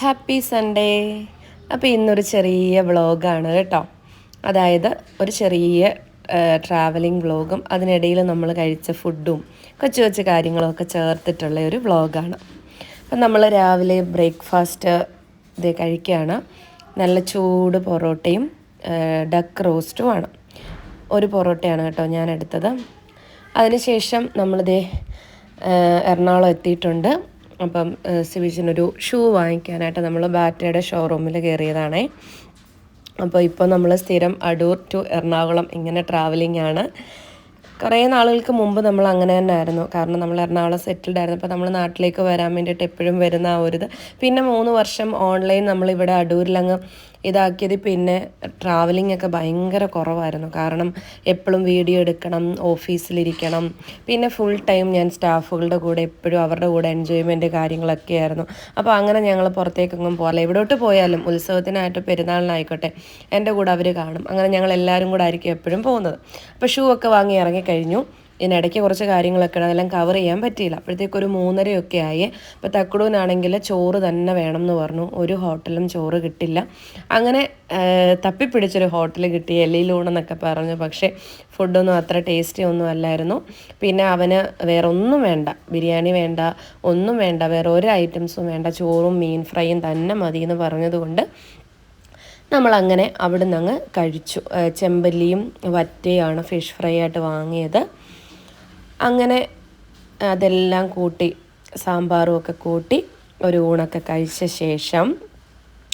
Happy Sunday അപ്പോൾ ഇന്നൊരു ചെറിയ വ്ളോഗാണ് കേട്ടോ. അതായത് ഒരു ചെറിയ ട്രാവലിംഗ് വ്ളോഗും അതിനിടയിൽ നമ്മൾ കഴിച്ച ഫുഡും കൊച്ചു കൊച്ചു കാര്യങ്ങളൊക്കെ ചേർത്തിട്ടുള്ള ഒരു വ്ളോഗാണ് അപ്പം നമ്മൾ രാവിലെ ബ്രേക്ക്ഫാസ്റ്റ് ഇത് കഴിക്കുകയാണ്. നല്ല ചൂട് പൊറോട്ടയും ഡക്ക് റോസ്റ്റുമാണ് ഒരു പൊറോട്ടയാണ് കേട്ടോ ഞാൻ എടുത്തത്. അതിനുശേഷം നമ്മളിതേ എറണാകുളം എത്തിയിട്ടുണ്ട്. അപ്പം സിബിച്ചിനൊരു ഷൂ വാങ്ങിക്കാനായിട്ട് നമ്മൾ ബാറ്റയുടെ ഷോറൂമിൽ കയറിയതാണേ അപ്പോൾ ഇപ്പോൾ നമ്മൾ സ്ഥിരം അടൂർ ടു എറണാകുളം ഇങ്ങനെ ട്രാവലിംഗ് ആണ്. കുറേ നാളുകൾക്ക് മുമ്പ് നമ്മൾ അങ്ങനെ തന്നെ ആയിരുന്നു. കാരണം നമ്മൾ എറണാകുളം സെറ്റിൽഡ് ആയിരുന്നു. അപ്പോൾ നമ്മൾ നാട്ടിലേക്ക് വരാൻ വേണ്ടിയിട്ട് എപ്പോഴും വരുന്ന ആ ഒരു പിന്നെ മൂന്ന് വർഷം ഓൺലൈൻ നമ്മൾ ഇവിടെ അടൂരിലങ്ങ് ഇതാക്കിയത്. പിന്നെ ട്രാവലിംഗ് ഒക്കെ ഭയങ്കര കുറവായിരുന്നു. കാരണം എപ്പോഴും വീഡിയോ എടുക്കണം ഓഫീസിലിരിക്കണം പിന്നെ ഫുൾ ടൈം ഞാൻ സ്റ്റാഫുകളുടെ കൂടെ എപ്പോഴും അവരുടെ കൂടെ എൻജോയ്മെന്റ് കാര്യങ്ങളൊക്കെ ആയിരുന്നു. അപ്പോൾ അങ്ങനെ ഞങ്ങൾ പുറത്തേക്കൊന്നും പോകാം എവിടോട്ട് പോയാലും ഉത്സവത്തിനായിട്ട് പെരുന്നാളിനായിക്കോട്ടെ എന്റെ കൂടെ അവർ കാണും. അങ്ങനെ ഞങ്ങൾ എല്ലാവരും കൂടെ ആയിരിക്കും എപ്പോഴും പോകുന്നത്. അപ്പോൾ ഷൂ ഒക്കെ വാങ്ങി ഇറങ്ങിക്കഴിഞ്ഞു ഇതിനിടയ്ക്ക് കുറച്ച് കാര്യങ്ങളൊക്കെ അതെല്ലാം കവർ ചെയ്യാൻ പറ്റിയില്ല. അപ്പോഴത്തേക്ക് ഒരു മൂന്നരയൊക്കെ ആയി. അപ്പോൾ തക്കുടൂനാണെങ്കിൽ ചോറ് തന്നെ വേണം എന്ന് പറഞ്ഞു. ഒരു ഹോട്ടലും ചോറ് കിട്ടില്ല. അങ്ങനെ തപ്പിപ്പിടിച്ചൊരു ഹോട്ടൽ കിട്ടി. എല്ലിലൂണെന്നൊക്കെ പറഞ്ഞു. പക്ഷേ ഫുഡൊന്നും അത്ര ടേസ്റ്റി ഒന്നും അല്ലായിരുന്നു. പിന്നെ അവന് വേറെ ഒന്നും വേണ്ട. ബിരിയാണി വേണ്ട ഒന്നും വേണ്ട. വേറെ ഒരു ഐറ്റംസും വേണ്ട. ചോറും മീൻ ഫ്രൈയും തന്നെ മതി എന്ന് പറഞ്ഞതുകൊണ്ട് നമ്മളങ്ങനെ അവിടെ നിന്ന് അങ്ങ് കഴിച്ചു. ചെമ്പല്ലിയും വറ്റയാണ് ഫിഷ് ഫ്രൈ ആയിട്ട് വാങ്ങിയത്. അങ്ങനെ അതെല്ലാം കൂട്ടി സാമ്പാറും ഒക്കെ കൂട്ടി ഒരു ഊണൊക്കെ കഴിച്ച ശേഷം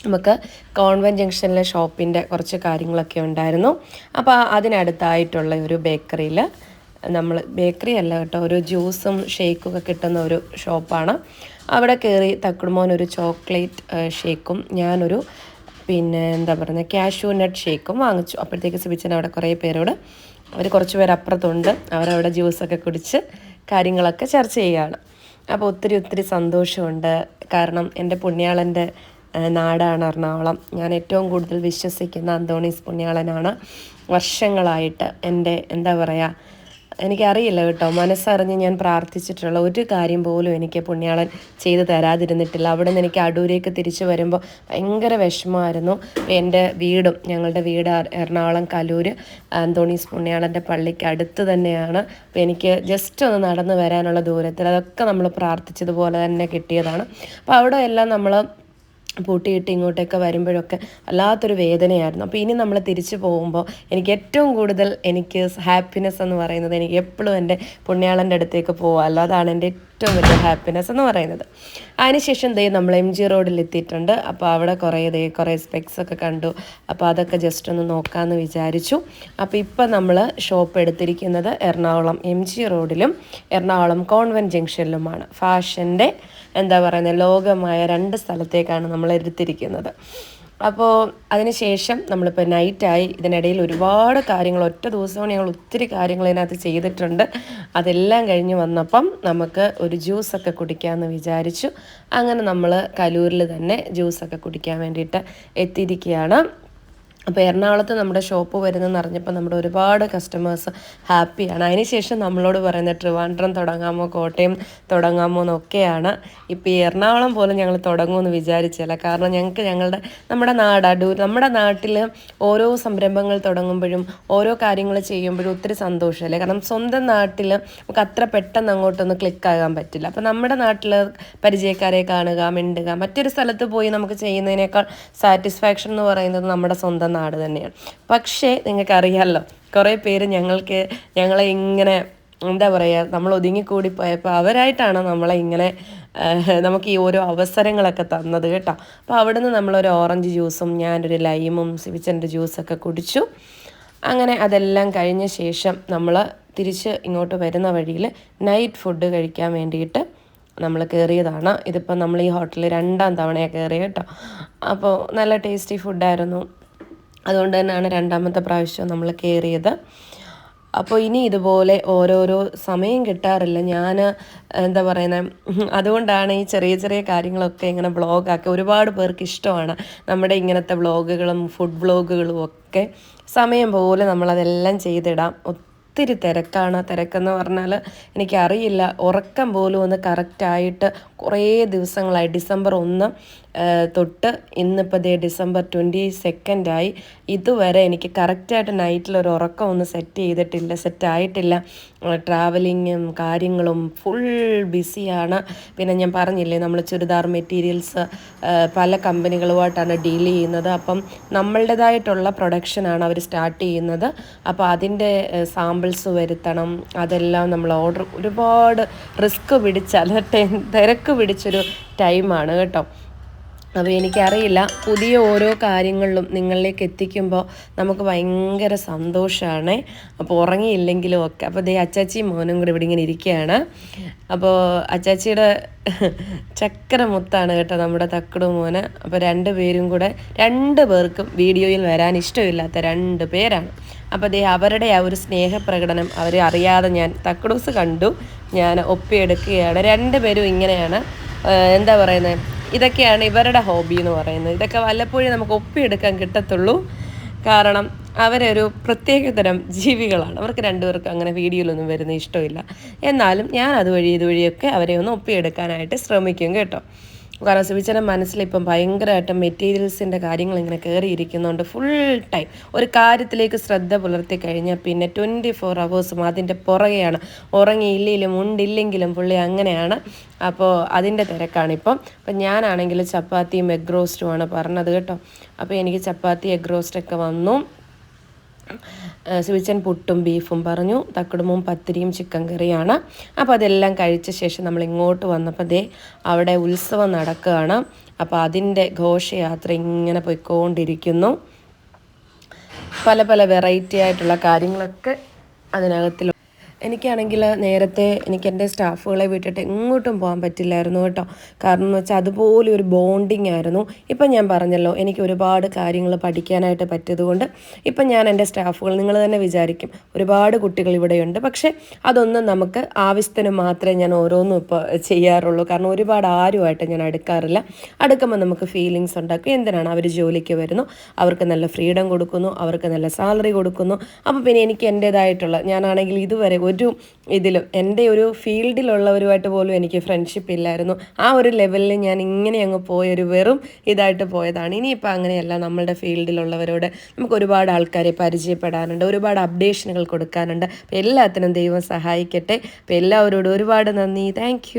നമുക്ക് കോൺവെന്റ് ജംഗ്ഷനിലെ ഷോപ്പിന്റെ കുറച്ച് കാര്യങ്ങളൊക്കെ ഉണ്ടായിരുന്നു. അപ്പോൾ അതിനടുത്തായിട്ടുള്ള ഒരു ബേക്കറിയിൽ നമ്മൾ ബേക്കറി അല്ല കേട്ടോ ഒരു ജ്യൂസും ഷേക്കും ഒക്കെ കിട്ടുന്ന ഒരു ഷോപ്പാണ്. അവിടെ കയറി തക്കുടുമോൻ ഒരു ചോക്ലേറ്റ് ഷേക്കും ഞാനൊരു പിന്നെ എന്താ പറയുന്നത് കാഷ്യൂ നട്ട് ഷേക്കും വാങ്ങിച്ചു. അപ്പോഴത്തേക്ക് സിബിച്ചൻ അവിടെ കുറേ പേരോട് അവർ കുറച്ച് പേര് അപ്പുറത്തുണ്ട്. അവരവിടെ ജ്യൂസൊക്കെ കുടിച്ച് കാര്യങ്ങളൊക്കെ ചർച്ച ചെയ്യുകയാണ്. അപ്പോൾ ഒത്തിരി ഒത്തിരി സന്തോഷമുണ്ട്. കാരണം എന്റെ പുണ്യാളന്റെ നാടാണ് എറണാകുളം. ഞാൻ ഏറ്റവും കൂടുതൽ വിശ്വസിക്കുന്ന അന്തോണീസ് പുണ്യാളനാണ്. വർഷങ്ങളായിട്ട് എന്റെ എന്താ പറയുക എനിക്കറിയില്ല കേട്ടോ. മനസ്സറിഞ്ഞ് ഞാൻ പ്രാർത്ഥിച്ചിട്ടുള്ള ഒരു കാര്യം പോലും എനിക്ക് പുണ്യാളൻ ചെയ്തു തരാതിരുന്നിട്ടില്ല. അവിടെ നിന്ന് എനിക്ക് അടൂരേക്ക് തിരിച്ചു വരുമ്പോൾ ഭയങ്കര വിഷമമായിരുന്നു. എന്റെ വീടും ഞങ്ങളുടെ വീട് എറണാകുളം കലൂർ ആന്തോണീസ് പുണ്യാളന്റെ പള്ളിക്ക് അടുത്ത് തന്നെയാണ്. അപ്പോൾ എനിക്ക് ജസ്റ്റ് ഒന്ന് നടന്നു വരാനുള്ള ദൂരത്തിൽ അതൊക്കെ നമ്മൾ പ്രാർത്ഥിച്ചതുപോലെ തന്നെ കിട്ടിയതാണ്. അപ്പോൾ അവിടെ എല്ലാം നമ്മൾ പൂട്ടിയിട്ട് ഇങ്ങോട്ടൊക്കെ വരുമ്പോഴൊക്കെ വല്ലാത്തൊരു വേദനയായിരുന്നു. അപ്പോൾ ഇനി നമ്മൾ തിരിച്ചു പോകുമ്പോൾ എനിക്ക് ഏറ്റവും കൂടുതൽ എനിക്ക് ഹാപ്പിനെസ് എന്ന് പറയുന്നത് എനിക്ക് എപ്പോഴും എന്റെ പുണ്യാളന്റെ അടുത്തേക്ക് പോകാമല്ലോ അതാണ് എന്റെ ഏറ്റവും വലിയ ഹാപ്പിനെസ് എന്ന് പറയുന്നത്. അതിനുശേഷം ദേ നമ്മൾ എം ജി റോഡിൽ എത്തിയിട്ടുണ്ട്. അപ്പോൾ അവിടെ കുറേ ദേ കുറേ സ്പെക്സ് ഒക്കെ കണ്ടു. അപ്പോൾ അതൊക്കെ ജസ്റ്റ് ഒന്ന് നോക്കാമെന്ന് വിചാരിച്ചു. അപ്പോൾ ഇപ്പം നമ്മൾ ഷോപ്പ് എടുത്തിരിക്കുന്നത് എറണാകുളം എം ജി റോഡിലും എറണാകുളം കോൺവെന്റ് ജംഗ്ഷനിലുമാണ് ഫാഷന്റെ എന്താ പറയുന്നത് ലോകമായ രണ്ട് സ്ഥലത്തേക്കാണ് നമ്മൾ എടുത്തിരിക്കുന്നത്. അപ്പോൾ അതിനുശേഷം നമ്മളിപ്പോൾ നൈറ്റായി ഇതിനിടയിൽ ഒരുപാട് കാര്യങ്ങൾ ഒറ്റ ദിവസമാണ് ഞങ്ങൾ ഒത്തിരി കാര്യങ്ങൾ ഇതിനകത്ത് ചെയ്തിട്ടുണ്ട്. അതെല്ലാം കഴിഞ്ഞ് വന്നപ്പം നമുക്ക് ഒരു ജ്യൂസൊക്കെ കുടിക്കാമെന്ന് വിചാരിച്ചു. അങ്ങനെ നമ്മൾ കലൂരിൽ തന്നെ ജ്യൂസൊക്കെ കുടിക്കാൻ വേണ്ടിയിട്ട് എത്തിയിരിക്കുകയാണ്. അപ്പോൾ എറണാകുളത്ത് നമ്മുടെ ഷോപ്പ് വരുന്നതെന്ന് അറിഞ്ഞപ്പോൾ നമ്മുടെ ഒരുപാട് കസ്റ്റമേഴ്സ് ഹാപ്പിയാണ് അതിനുശേഷം നമ്മളോട് പറയുന്നത് ട്രിവാൻഡ്രം തുടങ്ങാമോ കോട്ടയം തുടങ്ങാമോ എന്നൊക്കെയാണ്. ഇപ്പോൾ ഈ എറണാകുളം പോലും ഞങ്ങൾ തുടങ്ങുമെന്ന് വിചാരിച്ചില്ല കാരണം ഞങ്ങൾക്ക് ഞങ്ങളുടെ നമ്മുടെ നാട് അടൂർ നമ്മുടെ നാട്ടിൽ ഓരോ സംരംഭങ്ങൾ തുടങ്ങുമ്പോഴും ഓരോ കാര്യങ്ങൾ ചെയ്യുമ്പോഴും ഒത്തിരി സന്തോഷമല്ലേ കാരണം സ്വന്തം നാട്ടിൽ നമുക്ക് അത്ര പെട്ടെന്ന് അങ്ങോട്ടൊന്ന് ക്ലിക്കാകാൻ പറ്റില്ല. അപ്പോൾ നമ്മുടെ നാട്ടിൽ പരിചയക്കാരെ കാണുക മിണ്ടുക മറ്റൊരു സ്ഥലത്ത് പോയി നമുക്ക് ചെയ്യുന്നതിനേക്കാൾ സാറ്റിസ്ഫാക്ഷൻ എന്ന് പറയുന്നത് നമ്മുടെ സ്വന്തം നാട് തന്നെയാണ്. പക്ഷേ നിങ്ങൾക്കറിയാമല്ലോ കുറേ പേര് ഞങ്ങൾക്ക് ഞങ്ങളെ ഇങ്ങനെ എന്താ പറയുക നമ്മൾ ഒതുങ്ങിക്കൂടി പോയപ്പോൾ അവരായിട്ടാണ് നമ്മളെ ഇങ്ങനെ നമുക്ക് ഈ ഓരോ അവസരങ്ങളൊക്കെ തന്നത് കേട്ടോ. അപ്പോൾ അവിടെ നിന്ന് നമ്മളൊരു ഓറഞ്ച് ജ്യൂസും ഞാനൊരു ലൈമും സിവിച്ചന്റെ ജ്യൂസൊക്കെ കുടിച്ചു. അങ്ങനെ അതെല്ലാം കഴിഞ്ഞ ശേഷം നമ്മൾ തിരിച്ച് ഇങ്ങോട്ട് വരുന്ന വഴിയിൽ നൈറ്റ് ഫുഡ് കഴിക്കാൻ വേണ്ടിയിട്ട് നമ്മൾ കയറിയതാണ്. ഇതിപ്പോൾ നമ്മൾ ഈ ഹോട്ടലിൽ രണ്ടാം തവണയാണ് കയറിയ കേട്ടോ. അപ്പോൾ നല്ല ടേസ്റ്റി ഫുഡായിരുന്നു. അതുകൊണ്ട് തന്നെയാണ് രണ്ടാമത്തെ പ്രാവശ്യം നമ്മൾ കയറിയത്. അപ്പോൾ ഇനി ഇതുപോലെ ഓരോരോ സമയം കിട്ടാറില്ല. ഞാൻ എന്താ പറയുന്നത് അതുകൊണ്ടാണ് ഈ ചെറിയ ചെറിയ കാര്യങ്ങളൊക്കെ ഇങ്ങനെ വ്ളോഗാക്കി. ഒരുപാട് പേർക്ക് ഇഷ്ടമാണ് നമ്മുടെ ഇങ്ങനത്തെ വ്ളോഗുകളും ഫുഡ് വ്ളോഗുകളും ഒക്കെ. സമയം പോലെ നമ്മളതെല്ലാം ചെയ്തിടാം. ഒത്തിരി തിരക്കാണ്. തിരക്കെന്ന് പറഞ്ഞാൽ എനിക്കറിയില്ല. ഉറക്കം പോലും ഒന്ന് കറക്റ്റായിട്ട് കുറേ ദിവസങ്ങളായി. ഡിസംബർ ഒന്ന് തൊട്ട് ഇന്നിപ്പോൾ ദേ ഡിസംബർ ട്വന്റി സെക്കൻഡായി. ഇതുവരെ എനിക്ക് കറക്റ്റായിട്ട് നൈറ്റിൽ ഒരു ഉറക്കം ഒന്ന് സെറ്റ് ചെയ്തിട്ടില്ല സെറ്റ് ആയിട്ടില്ല. ട്രാവലിങ്ങും കാര്യങ്ങളും ഫുൾ ബിസിയാണ്. പിന്നെ ഞാൻ പറഞ്ഞില്ലേ നമ്മൾ ചുരിദാർ മെറ്റീരിയൽസ് പല കമ്പനികളുമായിട്ടാണ് ഡീൽ ചെയ്യുന്നത്. അപ്പം നമ്മളുടേതായിട്ടുള്ള പ്രൊഡക്ഷനാണ് അവർ സ്റ്റാർട്ട് ചെയ്യുന്നത്. അപ്പോൾ അതിന്റെ സാമ്പിൾസ് വരുത്തണം. അതെല്ലാം നമ്മൾ ഓർഡർ ഒരുപാട് റിസ്ക് പിടിച്ച അല്ല തിരക്ക് പിടിച്ചൊരു ടൈമാണ് കേട്ടോ. അപ്പോൾ എനിക്കറിയില്ല. പുതിയ ഓരോ കാര്യങ്ങളിലും നിങ്ങളിലേക്ക് എത്തിക്കുമ്പോൾ നമുക്ക് ഭയങ്കര സന്തോഷമാണ് അപ്പോൾ ഉറങ്ങിയില്ലെങ്കിലും ഒക്കെ. അപ്പോൾ ദേ അച്ചാച്ചിയും മോനും കൂടി ഇവിടെ ഇങ്ങനെ ഇരിക്കുകയാണ് അപ്പോൾ അച്ചാച്ചിയുടെ ചക്കര മുത്താണ് കേട്ടോ നമ്മുടെ തക്കടു മോന്. അപ്പോൾ രണ്ട് പേരും കൂടെ രണ്ട് പേർക്കും വീഡിയോയിൽ വരാൻ ഇഷ്ടമില്ലാത്ത രണ്ട് പേരാണ്. അപ്പോൾ ദേ അവരുടെ ആ ഒരു സ്നേഹപ്രകടനം അവരെ അറിയാതെ ഞാൻ തക്കടൂസ് കണ്ടു. ഞാൻ ഒപ്പിയെടുക്കുകയാണ്. രണ്ട് പേരും ഇങ്ങനെയാണ്. എന്താ പറയുന്നത് ഇതൊക്കെയാണ് ഇവരുടെ ഹോബി എന്ന് പറയുന്നത്. ഇതൊക്കെ വല്ലപ്പോഴും നമുക്ക് ഒപ്പിയെടുക്കാൻ കിട്ടത്തുള്ളൂ. കാരണം അവരൊരു പ്രത്യേകതരം ജീവികളാണ്. അവർക്ക് രണ്ടുപേർക്കും അങ്ങനെ വീഡിയോയിലൊന്നും വരുന്ന ഇഷ്ടമില്ല. എന്നാലും ഞാൻ അതുവഴി ഇതുവഴിയൊക്കെ അവരെ ഒന്ന് ഒപ്പിയെടുക്കാനായിട്ട് ശ്രമിക്കും കേട്ടോ. കാരണം സുവിച്ചന്റെ മനസ്സിൽ ഇപ്പം ഭയങ്കരമായിട്ട് മെറ്റീരിയൽസിന്റെ കാര്യങ്ങൾ ഇങ്ങനെ കയറിയിരിക്കുന്നുണ്ട് ഫുൾ ടൈം ഒരു കാര്യത്തിലേക്ക് ശ്രദ്ധ പുലർത്തി കഴിഞ്ഞാൽ പിന്നെ ട്വന്റി ഫോർ അവേഴ്സും അതിന്റെ പുറകെയാണ്. ഉറങ്ങിയില്ലെങ്കിലും ഉണ്ടില്ലെങ്കിലും പുള്ളി അങ്ങനെയാണ്. അപ്പോൾ അതിന്റെ തിരക്കാണിപ്പം അപ്പം ഞാനാണെങ്കിൽ ചപ്പാത്തിയും എഗ് റോസ്റ്റുമാണ് പറഞ്ഞത് കേട്ടോ. അപ്പോൾ എനിക്ക് ചപ്പാത്തി എഗ് റോസ്റ്റൊക്കെ വന്നു. സുവിച്ചൻ പുട്ടും ബീഫും പറഞ്ഞു. തക്കടുമും പത്തിരിയും ചിക്കൻ കറിയാണ്. അപ്പോൾ അതെല്ലാം കഴിച്ച ശേഷം നമ്മൾ ഇങ്ങോട്ട് വന്നപ്പോൾ ദേ അവിടെ ഉത്സവം നടക്കുകയാണ്. അപ്പോൾ അതിന്റെ ഘോഷയാത്ര ഇങ്ങനെ പോയിക്കൊണ്ടിരിക്കുന്നു. പല പല വെറൈറ്റി ആയിട്ടുള്ള കാര്യങ്ങളൊക്കെ അതിനകത്തിൽ എനിക്കാണെങ്കിൽ നേരത്തെ എനിക്ക് എന്റെ സ്റ്റാഫുകളെ വിട്ടിട്ട് എങ്ങോട്ടും പോകാൻ പറ്റില്ലായിരുന്നു കേട്ടോ. കാരണം എന്ന് വെച്ചാൽ അതുപോലെ ഒരു ബോണ്ടിങ് ആയിരുന്നു. ഇപ്പം ഞാൻ പറഞ്ഞല്ലോ എനിക്ക് ഒരുപാട് കാര്യങ്ങൾ പഠിക്കാനായിട്ട് പറ്റിയതുകൊണ്ട് ഇപ്പം ഞാൻ എന്റെ സ്റ്റാഫുകൾ നിങ്ങൾ തന്നെ വിചാരിക്കും ഒരുപാട് കുട്ടികൾ ഇവിടെയുണ്ട്. പക്ഷേ അതൊന്നും നമുക്ക് ആവശ്യത്തിന് മാത്രമേ ഞാൻ ഓരോന്നും ഇപ്പോൾ ചെയ്യാറുള്ളൂ. കാരണം ഒരുപാട് ആരുമായിട്ട് ഞാൻ അടുക്കാറില്ല. അടുക്കുമ്പോൾ നമുക്ക് ഫീലിങ്സ് ഉണ്ടാക്കും. എന്തിനാണ് അവർ ജോലിക്ക് വരുന്നു? അവർക്ക് നല്ല ഫ്രീഡം കൊടുക്കുന്നു. അവർക്ക് നല്ല സാലറി കൊടുക്കുന്നു. അപ്പോൾ പിന്നെ എനിക്ക് എന്റേതായിട്ടുള്ള ഞാനാണെങ്കിൽ ഇതുവരെ ഒരു ഇതിലും എന്റെ ഒരു ഫീൽഡിലുള്ളവരുമായിട്ട് പോലും എനിക്ക് ഫ്രണ്ട്ഷിപ്പ് ഇല്ലായിരുന്നു. ആ ഒരു ലെവലിൽ ഞാൻ ഇങ്ങനെ അങ്ങ് പോയൊരു വെറും ഇതായിട്ട് പോയതാണ്. ഇനിയിപ്പോൾ അങ്ങനെയല്ല നമ്മളുടെ ഫീൽഡിലുള്ളവരോട് നമുക്ക് ഒരുപാട് ആൾക്കാരെ പരിചയപ്പെടാനുണ്ട് ഒരുപാട് അപ്ഡേഷനുകൾ കൊടുക്കാനുണ്ട്. അപ്പോൾ എല്ലാത്തിനും ദൈവം സഹായിക്കട്ടെ. അപ്പോൾ എല്ലാവരോടും ഒരുപാട് നന്ദി. താങ്ക്